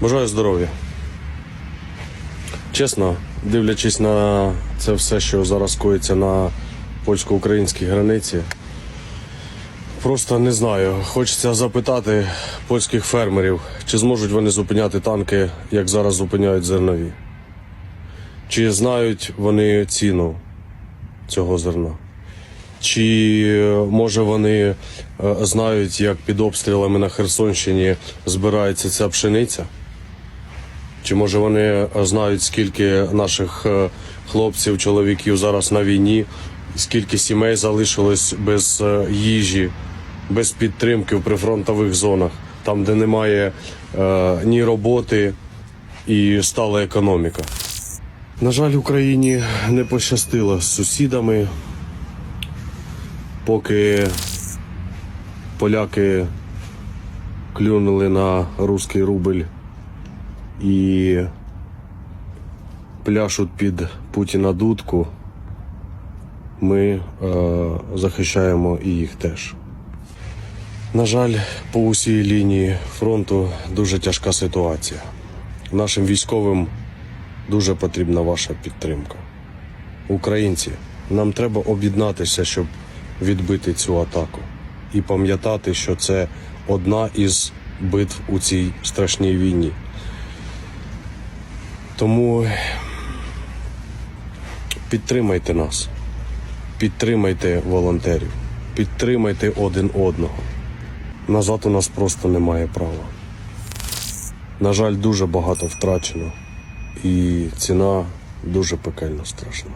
Бажаю здоров'я. Чесно, дивлячись на це все, що зараз коїться на польсько-українській границі, просто не знаю. Хочеться запитати польських фермерів, чи зможуть вони зупиняти танки, як зараз зупиняють зернові. Чи знають вони ціну цього зерна? Чи може вони е, знають, як під обстрілами на Херсонщині збирається ця пшениця? Чи може вони е, знають, скільки наших е, хлопців, чоловіків зараз на війні, скільки сімей залишилось без е, їжі, без підтримки в прифронтових зонах, там, де немає ні роботи і стала економіка? На жаль, Україні не пощастило з сусідами, поки поляки клюнули на руський рубль і пляшуть під Путіна дудку, ми е, захищаємо і їх теж. На жаль, по усій лінії фронту дуже тяжка ситуація. Нашим військовим дуже потрібна ваша підтримка. Українці, нам треба об'єднатися, щоб відбити цю атаку. І пам'ятати, що це одна із битв у цій страшній війні. Тому підтримайте нас, підтримайте волонтерів, підтримайте один одного. Назад у нас просто немає права. На жаль, дуже багато втрачено, і ціна дуже пекельно страшна.